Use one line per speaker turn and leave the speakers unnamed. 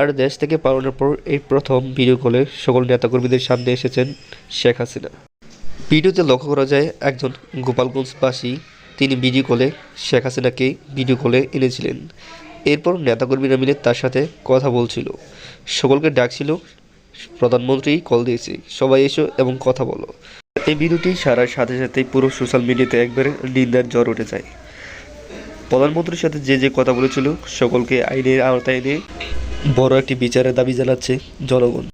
আর দেশ থেকে পালানোর পর এই প্রথম ভিডিও কলে সকল নেতাকর্মীদের সামনে এসেছেন শেখ হাসিনা। ভিডিওতে লক্ষ্য করা যায়, একজন গোপালগঞ্জবাসী তিনি ভিডিও কলে শেখ হাসিনাকে ভিডিও কলে এনেছিলেন। এরপর নেতাকর্মীরা মিলে তার সাথে কথা বলছিল। সকলকে ডাকছিল, প্রধানমন্ত্রী কল দিয়েছে, সবাই এসো এবং কথা বলো। এই ভিডিওটি সারার সাথে সাথে পুরো সোশ্যাল মিডিয়াতে একবারে নিন্দার জ্বর উঠে যায়। প্রধানমন্ত্রীর সাথে যে যে কথা বলেছিল, সকলকে আইনের আওতায় এনে বড় একটি বিচারের দাবি জানাচ্ছে জনগণ।